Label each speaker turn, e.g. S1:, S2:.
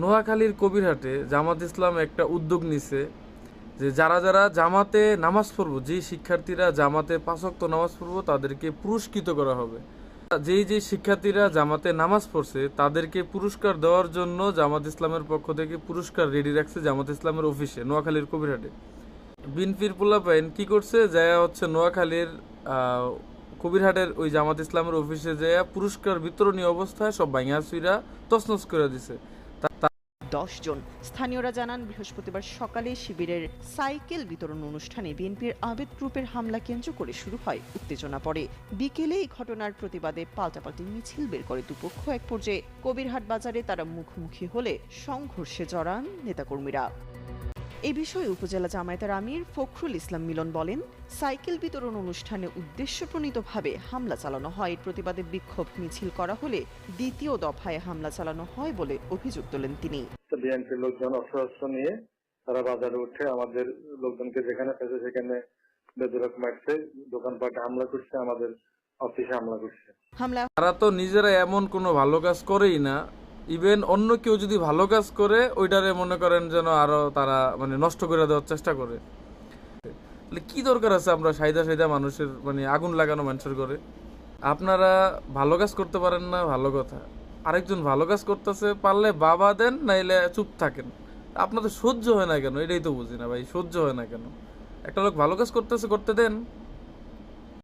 S1: নোয়াখালীর কবিরহাটে জামাত ইসলাম একটা উদ্যোগ নিছে যে যারা যারা জামাতে নামাজ পড়ব যে শিক্ষার্থীরা জামাতে পাঁচক্ত নামাজ পড়ব, তাদেরকে পুরস্কৃত করা হবে। যেই যে শিক্ষার্থীরা জামাতে নামাজ পড়ছে, তাদেরকে পুরস্কার দেওয়ার জন্য জামাত ইসলামের পক্ষ থেকে পুরস্কার রেডি রাখছে জামাত ইসলামের অফিসে, নোয়াখালীর কবিরহাটে। বিনফির পোলাপাইন কি করছে, যায় হচ্ছে নোয়াখালীর কবিরহাটের ওই জামাত ইসলামের অফিসে যায় পুরস্কার বিতরণী অবস্থায় সব ভাঙা চুইরা তছনছ করে দিছে।
S2: জন স্থানীয়রা জানান, বৃহস্পতিবার সকালে শিবিরের সাইকেল বিতরণ অনুষ্ঠানে বিএনপির আবেদ গ্রুপের হামলা কেন্দ্র করে শুরু হয়, উত্তেজনা পড়ে। বিকেলে এই ঘটনার প্রতিবাদে পাল্টাপাল্টি মিছিল বের করে দুপক্ষ। এক পর্যায়ে কবিরহাট বাজারে তারা মুখোমুখি হলে সংঘর্ষে জড়ান নেতাকর্মীরা। এ বিষয়ে উপজেলা জামায়াতের আমির ফখরুল ইসলাম মিলন বলেন সাইকেল বিতরণ অনুষ্ঠানে উদ্দেশ্যপ্রণীতভাবে হামলা চালানো হয়। এর প্রতিবাদে বিক্ষোভ মিছিল করা হলে দ্বিতীয় দফায় হামলা চালানো হয় বলে অভিযোগ তোলেন তিনি।
S3: বিএনপির লোকজন অস্ত্র অস্ত্র নিয়ে তারা বাজারে উঠে আমাদের লোকজনকে যেখানে পেয়েছে সেখানে বেদরক মারছে দোকানপাটে হামলা করছে আমাদের অফিসে হামলা করছে।
S2: হামলা
S1: তারা তো নিজেরা এমন কোনো ভালো কাজ করেই না ইভেন অন্য কেউ যদি ভালো কাজ করে, ওইটারে মনে করেন যেন আরও তারা মানে নষ্ট করে দেওয়ার চেষ্টা করে। তাহলে কি দরকার আছে আমরা সাইদা সাইদা মানুষের মানে আগুন লাগানো মানুষের করে আপনারা ভালো কাজ করতে পারেন না, ভালো কথা। আরেকজন ভালো কাজ করতেছে, পারলে বাবা দেন, নাইলে চুপ থাকেন। আপনাদের সহ্য হয় না কেন? এটাই তো বুঝি না ভাই, সহ্য হয় না কেন? একটা লোক ভালো কাজ করতেছে, করতে দেন।